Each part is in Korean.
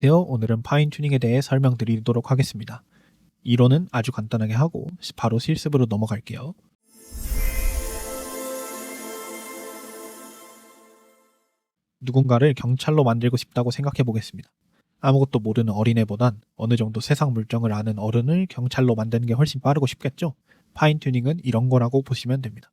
되어 오늘은 파인 튜닝에 대해 설명드리도록 하겠습니다. 이론은 아주 간단하게 하고 바로 실습으로 넘어갈게요. 누군가를 경찰로 만들고 싶다고 생각해 보겠습니다. 아무것도 모르는 어린애보단 어느 정도 세상 물정을 아는 어른을 경찰로 만드는 게 훨씬 빠르고 쉽겠죠? 파인 튜닝은 이런 거라고 보시면 됩니다.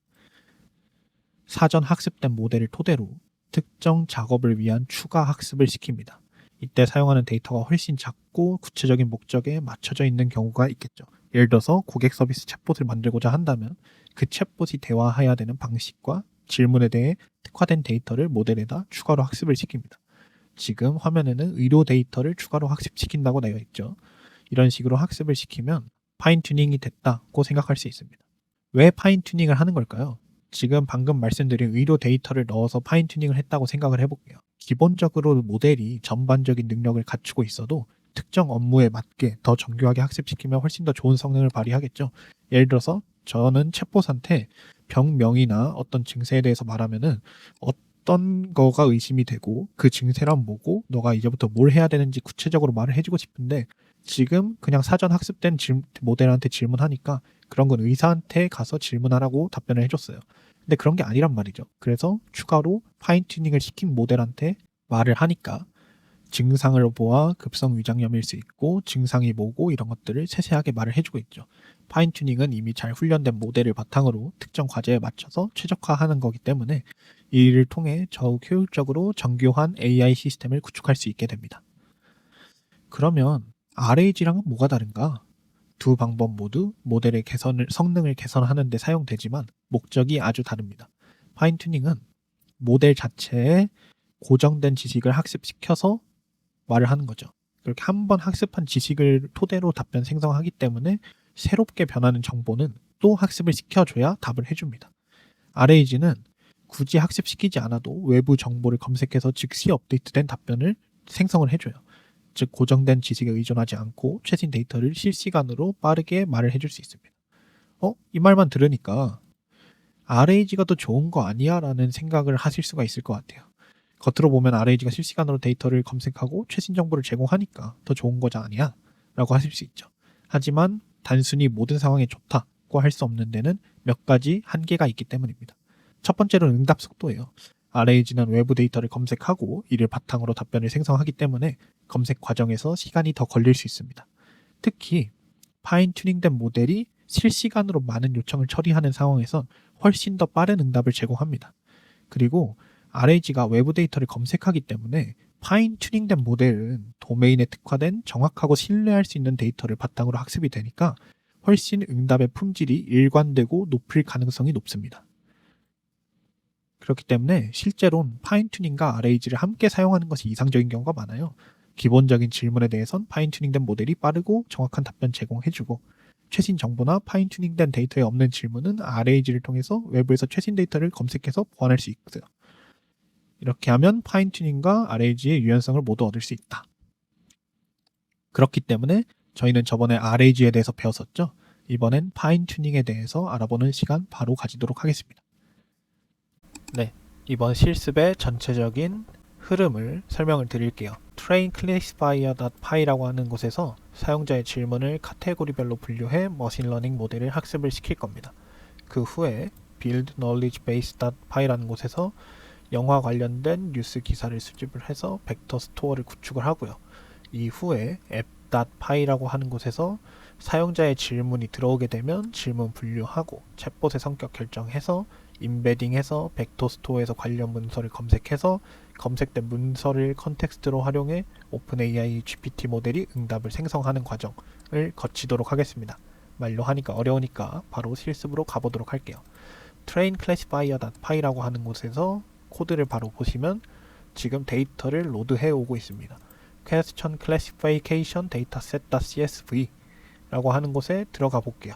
사전 학습된 모델을 토대로 특정 작업을 위한 추가 학습을 시킵니다. 이때 사용하는 데이터가 훨씬 작고 구체적인 목적에 맞춰져 있는 경우가 있겠죠. 예를 들어서 고객 서비스 챗봇을 만들고자 한다면 그 챗봇이 대화해야 되는 방식과 질문에 대해 특화된 데이터를 모델에다 추가로 학습을 시킵니다. 지금 화면에는 의료 데이터를 추가로 학습시킨다고 되어 있죠. 이런 식으로 학습을 시키면 파인 튜닝이 됐다고 생각할 수 있습니다. 왜 파인 튜닝을 하는 걸까요? 지금 방금 말씀드린 의료 데이터를 넣어서 파인 튜닝을 했다고 생각을 해볼게요. 기본적으로 모델이 전반적인 능력을 갖추고 있어도 특정 업무에 맞게 더 정교하게 학습시키면 훨씬 더 좋은 성능을 발휘하겠죠. 예를 들어서 저는 챗봇한테 병명이나 어떤 증세에 대해서 말하면은 어떤 거가 의심이 되고 그 증세란 뭐고 너가 이제부터 뭘 해야 되는지 구체적으로 말을 해주고 싶은데 지금 그냥 사전 학습된 질, 모델한테 질문하니까 그런 건 의사한테 가서 질문하라고 답변을 해줬어요. 근데 그런 게 아니란 말이죠. 그래서 추가로 파인 튜닝을 시킨 모델한테 말을 하니까 증상을 보아 급성 위장염일 수 있고 증상이 뭐고 이런 것들을 세세하게 말을 해주고 있죠. 파인 튜닝은 이미 잘 훈련된 모델을 바탕으로 특정 과제에 맞춰서 최적화하는 거기 때문에 이를 통해 더욱 효율적으로 정교한 AI 시스템을 구축할 수 있게 됩니다. 그러면 RAG랑은 뭐가 다른가? 두 방법 모두 모델의 개선을, 성능을 개선하는 데 사용되지만 목적이 아주 다릅니다. 파인 튜닝은 모델 자체에 고정된 지식을 학습시켜서 말을 하는 거죠. 그렇게 한 번 학습한 지식을 토대로 답변 생성하기 때문에 새롭게 변하는 정보는 또 학습을 시켜줘야 답을 해줍니다. RAG는 굳이 학습시키지 않아도 외부 정보를 검색해서 즉시 업데이트된 답변을 생성을 해줘요. 즉 고정된 지식에 의존하지 않고 최신 데이터를 실시간으로 빠르게 말을 해줄 수 있습니다. 어? 이 말만 들으니까 RAG가 더 좋은 거 아니야? 라는 생각을 하실 수가 있을 것 같아요. 겉으로 보면 RAG가 실시간으로 데이터를 검색하고 최신 정보를 제공하니까 더 좋은 거지 아니야? 라고 하실 수 있죠. 하지만 단순히 모든 상황에 좋다고 할 수 없는 데는 몇 가지 한계가 있기 때문입니다. 첫 번째로는 응답 속도예요. RAG는 외부 데이터를 검색하고 이를 바탕으로 답변을 생성하기 때문에 검색 과정에서 시간이 더 걸릴 수 있습니다. 특히 파인 튜닝된 모델이 실시간으로 많은 요청을 처리하는 상황에선 훨씬 더 빠른 응답을 제공합니다. 그리고 RAG가 외부 데이터를 검색하기 때문에 파인 튜닝된 모델은 도메인에 특화된 정확하고 신뢰할 수 있는 데이터를 바탕으로 학습이 되니까 훨씬 응답의 품질이 일관되고 높을 가능성이 높습니다. 그렇기 때문에 실제론 파인 튜닝과 RAG를 함께 사용하는 것이 이상적인 경우가 많아요. 기본적인 질문에 대해선 파인 튜닝된 모델이 빠르고 정확한 답변 제공해주고 최신 정보나 파인 튜닝된 데이터에 없는 질문은 RAG를 통해서 외부에서 최신 데이터를 검색해서 보완할 수 있어요. 이렇게 하면 파인 튜닝과 RAG의 유연성을 모두 얻을 수 있다. 그렇기 때문에 저희는 저번에 RAG에 대해서 배웠었죠. 이번엔 파인 튜닝에 대해서 알아보는 시간 바로 가지도록 하겠습니다. 네, 이번 실습의 전체적인 흐름을 설명을 드릴게요. train classifier.py라고 하는 곳에서 사용자의 질문을 카테고리별로 분류해 머신러닝 모델을 학습을 시킬 겁니다. 그 후에 build knowledge base.py라는 곳에서 영화 관련된 뉴스 기사를 수집을 해서 벡터 스토어를 구축을 하고요. 이후에 app.py라고 하는 곳에서 사용자의 질문이 들어오게 되면 질문 분류하고 챗봇의 성격 결정해서 임베딩해서 벡터 스토어에서 관련 문서를 검색해서 검색된 문서를 컨텍스트로 활용해 오픈AI GPT 모델이 응답을 생성하는 과정을 거치도록 하겠습니다. 말로 하니까 어려우니까 바로 실습으로 가보도록 할게요. train classifier.py라고 하는 곳에서 코드를 바로 보시면 지금 데이터를 로드해 오고 있습니다. question classification dataset.csv 라고 하는 곳에 들어가 볼게요.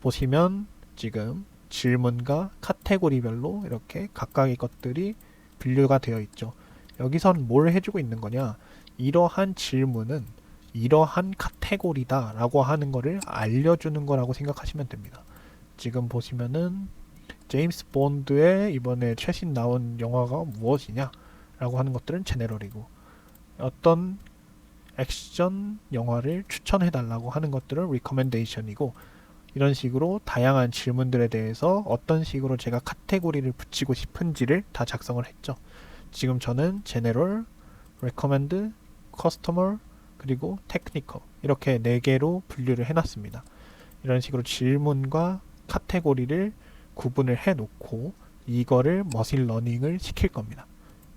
보시면 지금 질문과 카테고리별로 이렇게 각각의 것들이 분류가 되어 있죠. 여기선 뭘 해주고 있는 거냐? 이러한 질문은 이러한 카테고리다 라고 하는 거를 알려주는 거라고 생각하시면 됩니다. 지금 보시면은 제임스 본드의 이번에 최신 나온 영화가 무엇이냐 라고 하는 것들은 제네럴이고 어떤 액션 영화를 추천해 달라고 하는 것들은 recommendation이고 이런 식으로 다양한 질문들에 대해서 어떤 식으로 제가 카테고리를 붙이고 싶은지를 다 작성을 했죠. 지금 저는 general, recommend, customer, 그리고 technical 이렇게 네 개로 분류를 해놨습니다. 이런 식으로 질문과 카테고리를 구분을 해놓고 이거를 머신 러닝을 시킬 겁니다.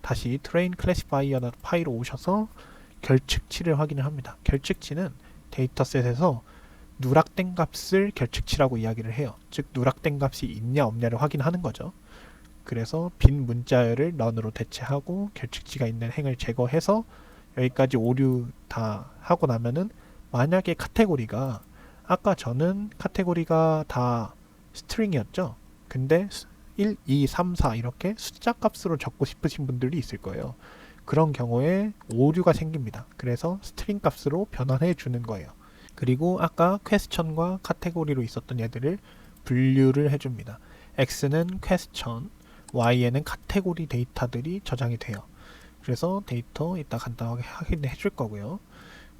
다시 train classifier 파일로 오셔서 결측치를 확인을 합니다. 결측치는 데이터셋에서 누락된 값을 결측치라고 이야기를 해요. 즉 누락된 값이 있냐 없냐를 확인하는 거죠. 그래서 빈 문자열을 런으로 대체하고 결측치가 있는 행을 제거해서 여기까지 오류 다 하고 나면은 만약에 카테고리가 아까 저는 카테고리가 다 스트링이었죠. 근데 1, 2, 3, 4 이렇게 숫자 값으로 적고 싶으신 분들이 있을 거예요. 그런 경우에 오류가 생깁니다. 그래서 스트링 값으로 변환해 주는 거예요. 그리고 아까 퀘스천과 카테고리로 있었던 얘들을 분류를 해줍니다. X는 퀘스천, Y에는 카테고리 데이터들이 저장이 돼요. 그래서 데이터 이따 간단하게 확인해 줄 거고요.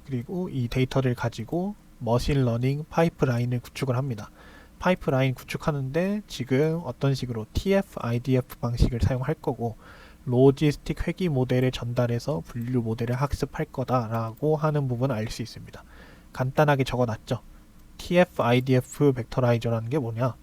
그리고 이 데이터를 가지고 머신 러닝 파이프라인을 구축을 합니다. 파이프라인 구축하는데 지금 어떤 식으로 TF, IDF 방식을 사용할 거고 로지스틱 회귀 모델을 전달해서 분류 모델을 학습할 거다라고 하는 부분을 알 수 있습니다. 간단하게 적어놨죠. TF, IDF 벡터라이저라는 게 뭐냐?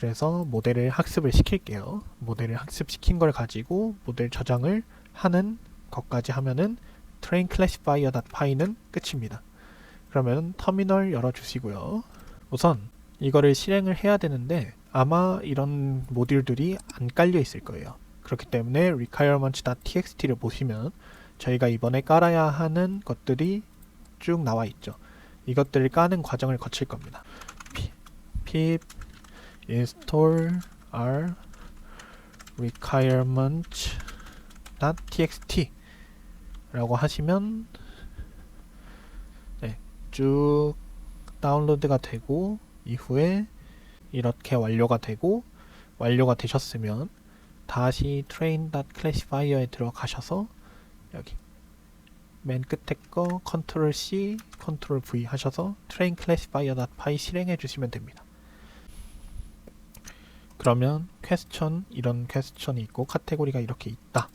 그래서 모델을 학습을 시킬게요. 모델을 학습시킨 걸 가지고 모델 저장을 하는 것까지 하면은 train classifier.py는 끝입니다. 그러면 터미널 열어주시고요. 우선 이거를 실행을 해야 되는데 아마 이런 모듈들이 안 깔려 있을 거예요. 그렇기 때문에 requirements.txt를 보시면 저희가 이번에 깔아야 하는 것들이 쭉 나와 있죠. 이것들을 까는 과정을 거칠 겁니다. pip install r requirements.txt 라고 하시면 네, 쭉 다운로드가 되고 이후에 이렇게 완료가 되고 완료가 되셨으면 다시 train.classifier에 들어가셔서 여기 맨 끝에 거 컨트롤 C, 컨트롤 V 하셔서 train classifier.py 실행해 주시면 됩니다. 그러면 퀘스천 이런 퀘스천이 있고 카테고리가 이렇게 있다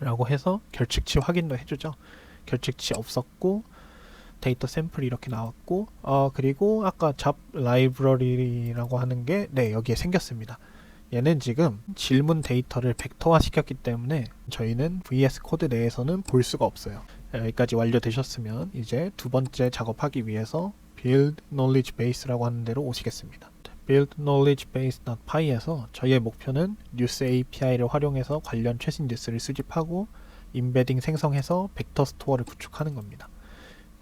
라고 해서 결측치 확인도 해주죠 결측치 없었고 데이터 샘플이 이렇게 나왔고 어 그리고 아까 잡 라이브러리라고 하는 게 네 여기에 생겼습니다. 얘는 지금 질문 데이터를 벡터화 시켰기 때문에 저희는 VS 코드 내에서는 볼 수가 없어요. 여기까지 완료되셨으면 이제 두 번째 작업하기 위해서 build knowledge base라고 하는 데로 오시겠습니다. build knowledge base.py에서 저희의 목표는 뉴스 API를 활용해서 관련 최신 뉴스를 수집하고 임베딩 생성해서 벡터 스토어를 구축하는 겁니다.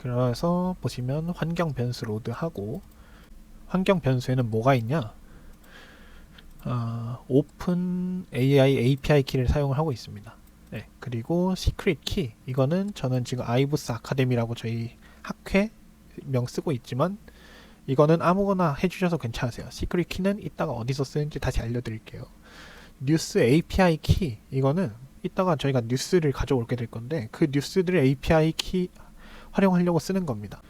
그래서 보시면 환경 변수 로드 하고 환경 변수에는 뭐가 있냐? 아, 오픈 AI API 키를 사용을 하고 있습니다. 네, 그리고 시크릿 키 이거는 저는 지금 아이브스 아카데미라고 저희 학회 명 쓰고 있지만 이거는 아무거나 해주셔서 괜찮으세요. 시크릿 키는 이따가 어디서 쓰는지 다시 알려드릴게요. 뉴스 API 키 이거는 이따가 저희가 뉴스를 가져올게 될 건데 그 뉴스들의 API 키 활용하려고 쓰는 겁니다.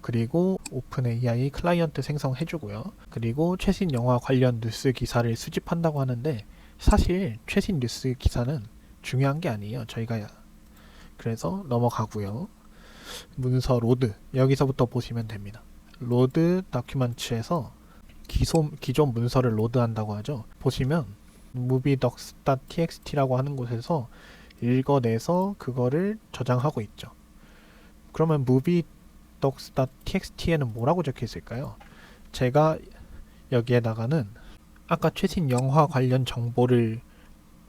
그리고 오픈 AI 클라이언트 생성해주고요. 그리고 최신 영화 관련 뉴스 기사를 수집한다고 하는데 사실 최신 뉴스 기사는 중요한 게 아니에요. 저희가 그래서 넘어가고요. 문서 로드 여기서부터 보시면 됩니다. 로드 다큐먼츠에서 기존, 기존 문서를 로드한다고 하죠. 보시면 moviedocs.txt라고 하는 곳에서 읽어내서 그거를 저장하고 있죠. 그러면 moviedocs.txt에는 뭐라고 적혀 있을까요? 제가 여기에다가는 아까 최신 영화 관련 정보를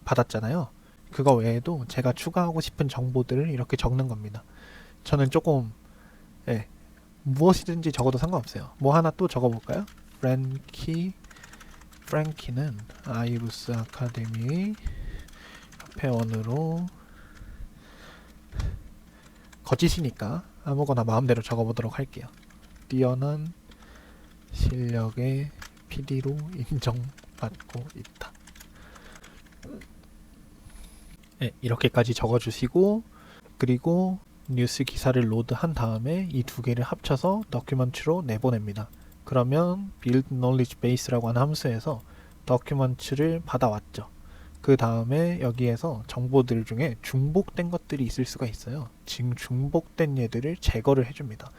받았잖아요. 그거 외에도 제가 추가하고 싶은 정보들을 이렇게 적는 겁니다. 저는 조금 예, 무엇이든지 적어도 상관없어요. 뭐 하나 또 적어볼까요? 프랭키 프랭키는 아이브스 아카데미 협회원으로 거짓이니까 아무거나 마음대로 적어보도록 할게요. 뛰어난 실력의 PD로 인정받고 있다. 네, 이렇게까지 적어주시고 그리고 뉴스 기사를 로드한 다음에 이 두 개를 합쳐서 더큐먼트로 내보냅니다. 그러면 build knowledge base라고 하는 함수에서 더큐먼트를 받아왔죠. 그 다음에 여기에서 정보들 중에 중복된 것들이 있을 수가 있어요. 지금 중복된 얘들을 제거를 해줍니다.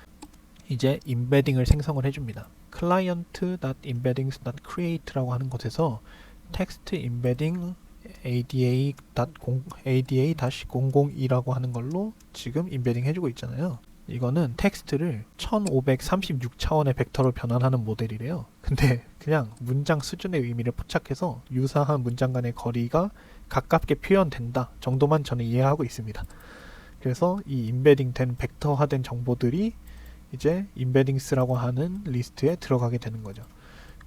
이제 임베딩을 생성을 해줍니다. client.embeddings.create라고 하는 곳에서 text embedding ada-00이라고 하는 걸로 지금 임베딩 해주고 있잖아요. 이거는 텍스트를 1536차원의 벡터로 변환하는 모델이래요. 근데 그냥 문장 수준의 의미를 포착해서 유사한 문장 간의 거리가 가깝게 표현된다 정도만 저는 이해하고 있습니다. 그래서 이 임베딩 된 벡터화된 정보들이 이제 임베딩스라고 하는 리스트에 들어가게 되는 거죠.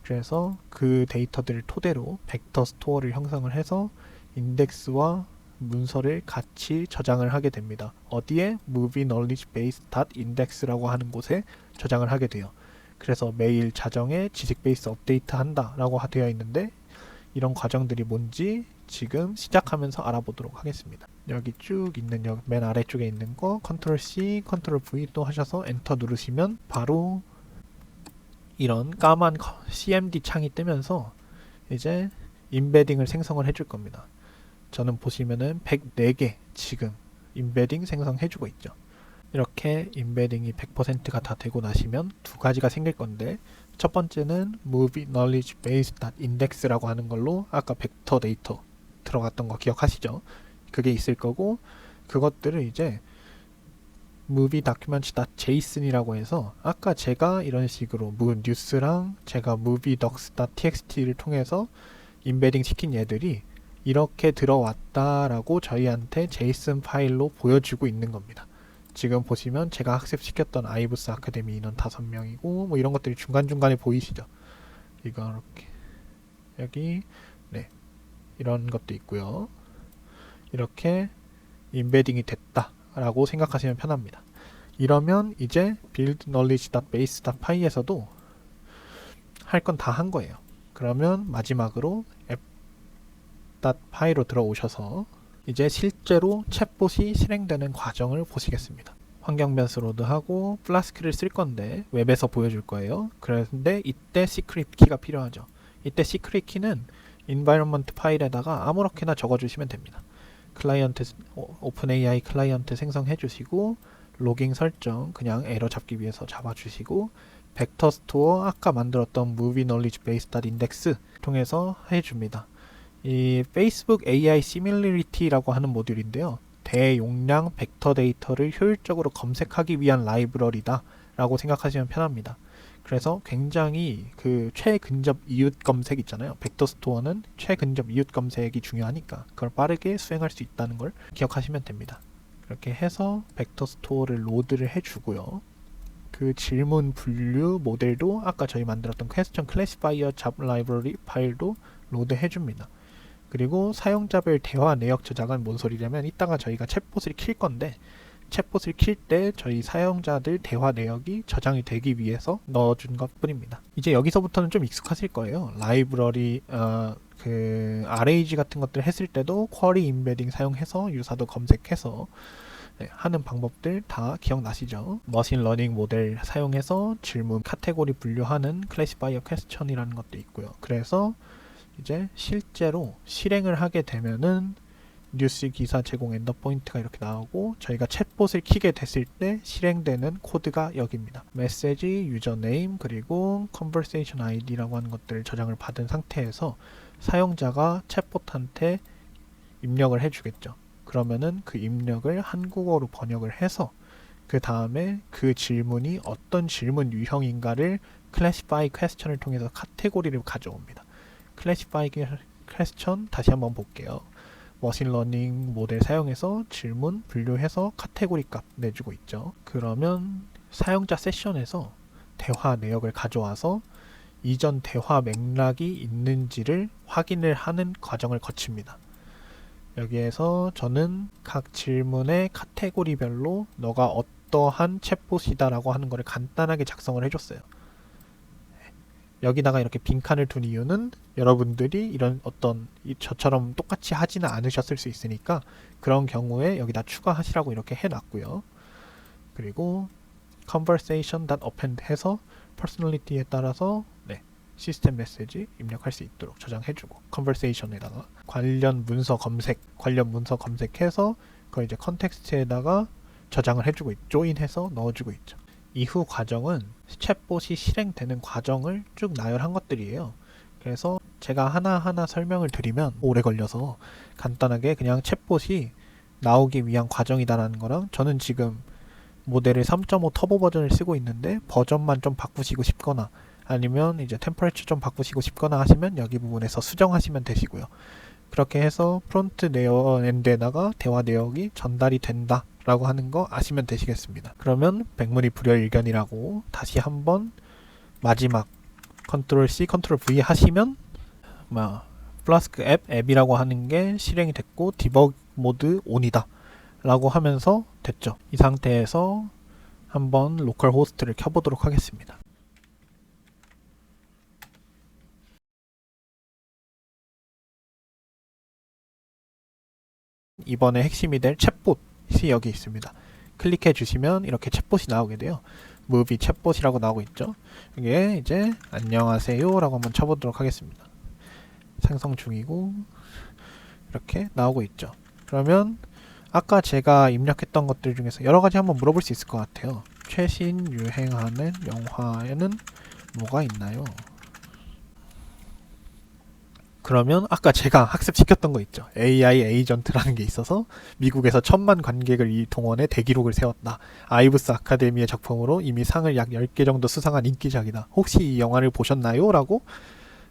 그래서 그 데이터들을 토대로 벡터 스토어를 형성을 해서 인덱스와 문서를 같이 저장을 하게 됩니다. 어디에 movie knowledge base index라고 하는 곳에 저장을 하게 돼요. 그래서 매일 자정에 지식 베이스 업데이트 한다라고 되어 있는데 이런 과정들이 뭔지 지금 시작하면서 알아보도록 하겠습니다. 여기 쭉 있는 맨 아래쪽에 있는 거 컨트롤 C, 컨트롤 V 또 하셔서 엔터 누르시면 바로 이런 까만 CMD 창이 뜨면서 이제 임베딩을 생성을 해줄 겁니다. 저는 보시면은 104개 지금 임베딩 생성해주고 있죠. 이렇게 임베딩이 100%가 다 되고 나시면 두 가지가 생길 건데 첫 번째는 Movie Knowledge Base Index라고 하는 걸로 아까 벡터 데이터 들어갔던 거 기억하시죠? 그게 있을 거고 그것들을 이제 movie documents.json이라고 해서 아까 제가 이런 식으로 뉴스랑 제가 movie docs.txt를 통해서 임베딩 시킨 얘들이 이렇게 들어왔다라고 저희한테 제이슨 파일로 보여주고 있는 겁니다. 지금 보시면 제가 학습시켰던 아이브스 아카데미 인원 5명이고 뭐 이런 것들이 중간중간에 보이시죠? 이거 이렇게 여기 네 이런 것도 있고요. 이렇게 임베딩이 됐다라고 생각하시면 편합니다. 이러면 이제 build knowledge.base.py에서도 할 건 다 한 거예요. 그러면 마지막으로 파이로 들어오셔서 이제 실제로 챗봇이 실행되는 과정을 보시겠습니다. 환경 변수 로드하고 플라스크를 쓸 건데 웹에서 보여줄 거예요. 그런데 이때 시크릿 키가 필요하죠. 이때 시크릿 키는 environment 파일에다가 아무렇게나 적어주시면 됩니다. 클라이언트 오픈 AI 클라이언트 생성해 주시고 로깅 설정 그냥 에러 잡기 위해서 잡아주시고 벡터 스토어 아까 만들었던 movie knowledge base index 통해서 해줍니다. 이 페이스북 AI 시밀리티라고 하는 모듈인데요. 대용량 벡터 데이터를 효율적으로 검색하기 위한 라이브러리다 라고 생각하시면 편합니다. 그래서 굉장히 그 최근접 이웃 검색 있잖아요. 벡터 스토어는 최근접 이웃 검색이 중요하니까 그걸 빠르게 수행할 수 있다는 걸 기억하시면 됩니다. 그렇게 해서 벡터 스토어를 로드를 해주고요. 그 질문 분류 모델도 아까 저희 만들었던 퀘스천 클래시파이어 잡 라이브러리 파일도 로드 해줍니다. 그리고 사용자별 대화 내역 저장은 뭔 소리냐면 이따가 저희가 챗봇을 킬 건데 챗봇을 킬 때 저희 사용자들 대화 내역이 저장이 되기 위해서 넣어준 것 뿐입니다. 이제 여기서부터는 좀 익숙하실 거예요. 라이브러리 어, 그 RAG 같은 것들 했을 때도 쿼리 임베딩 사용해서 유사도 검색해서 네, 하는 방법들 다 기억나시죠? 머신 러닝 모델 사용해서 질문 카테고리 분류하는 클래시파이어 퀘스천이라는 것도 있고요. 그래서 이제 실제로 실행을 하게 되면은 뉴스 기사 제공 엔더 포인트가 이렇게 나오고 저희가 챗봇을 키게 됐을 때 실행되는 코드가 여기입니다. 메시지, 유저네임, 그리고 컨버세이션 아이디라고 하는 것들을 저장을 받은 상태에서 사용자가 챗봇한테 입력을 해주겠죠. 그러면은 그 입력을 한국어로 번역을 해서 그 다음에 그 질문이 어떤 질문 유형인가를 클래시파이 퀘스천을 통해서 카테고리를 가져옵니다. 클래시파이 퀘스천 다시 한번 볼게요. 머신러닝 모델 사용해서 질문 분류해서 카테고리 값 내주고 있죠. 그러면 사용자 세션에서 대화 내역을 가져와서 이전 대화 맥락이 있는지를 확인을 하는 과정을 거칩니다. 여기에서 저는 각 질문의 카테고리별로 너가 어떠한 챗봇이다라고 하는 거를 간단하게 작성을 해줬어요. 여기다가 이렇게 빈칸을 둔 이유는 여러분들이 이런 어떤 이- 저처럼 똑같이 하지는 않으셨을 수 있으니까 그런 경우에 여기다 추가하시라고 이렇게 해놨고요. 그리고 conversation.append 해서 personality에 따라서 네, 시스템 메시지 입력할 수 있도록 저장해주고 conversation에다가 관련 문서 검색, 관련 문서 검색해서 그걸 이제 컨텍스트에다가 저장을 해주고 있, 조인해서 넣어주고 있죠. 이후 과정은 챗봇이 실행되는 과정을 쭉 나열한 것들이에요. 그래서 제가 하나하나 설명을 드리면 오래 걸려서 간단하게 그냥 챗봇이 나오기 위한 과정이다라는 거랑 저는 지금 모델을 3.5 터보 버전을 쓰고 있는데 버전만 좀 바꾸시고 싶거나 아니면 이제 템퍼레처 좀 바꾸시고 싶거나 하시면 여기 부분에서 수정하시면 되시고요. 그렇게 해서 프론트 내역 엔드에다가 대화 내역이 전달이 된다 라고 하는 거 아시면 되시겠습니다. 그러면 백문이 불여일견이라고 다시 한번 마지막 컨트롤 C, 컨트롤 V 하시면 뭐 플라스크 앱 앱이라고 하는 게 실행이 됐고 디버그 모드 온이다 라고 하면서 됐죠. 이 상태에서 한번 로컬 호스트를 켜보도록 하겠습니다. 이번에 핵심이 될 챗봇 이 여기 있습니다. 클릭해 주시면 이렇게 챗봇이 나오게 돼요. 무비 챗봇이라고 나오고 있죠. 이게 이제 안녕하세요라고 한번 쳐보도록 하겠습니다. 생성 중이고 이렇게 나오고 있죠. 그러면 아까 제가 입력했던 것들 중에서 여러 가지 한번 물어볼 수 있을 것 같아요. 최신 유행하는 영화에는 뭐가 있나요? 그러면 아까 제가 학습시켰던 거 있죠. AI 에이전트라는 게 있어서 미국에서 천만 관객을 이 동원해 대기록을 세웠다. 아이브스 아카데미의 작품으로 이미 상을 약 10개 정도 수상한 인기작이다. 혹시 이 영화를 보셨나요? 라고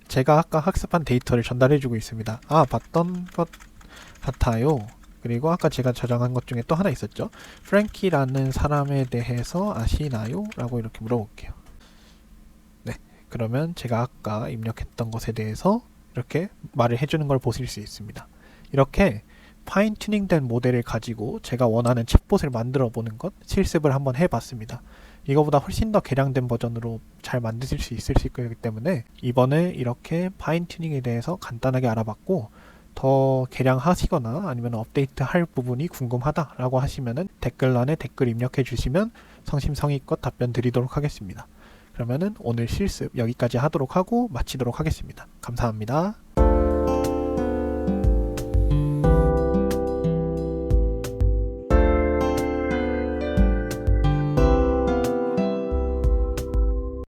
제가 아까 학습한 데이터를 전달해주고 있습니다. 아, 봤던 것 같아요. 그리고 아까 제가 저장한 것 중에 또 하나 있었죠. 프랭키라는 사람에 대해서 아시나요? 라고 이렇게 물어볼게요. 네. 그러면 제가 아까 입력했던 것에 대해서 이렇게 말을 해주는 걸 보실 수 있습니다. 이렇게 파인 튜닝된 모델을 가지고 제가 원하는 챗봇을 만들어 보는 것 실습을 한번 해봤습니다. 이거보다 훨씬 더 개량된 버전으로 잘 만드실 수 있을 거기 때문에 이번에 이렇게 파인 튜닝에 대해서 간단하게 알아봤고 더 개량하시거나 아니면 업데이트 할 부분이 궁금하다라고 하시면은 댓글란에 댓글 입력해 주시면 성심성의껏 답변 드리도록 하겠습니다. 그러면은 오늘 실습 여기까지 하도록 하고 마치도록 하겠습니다. 감사합니다.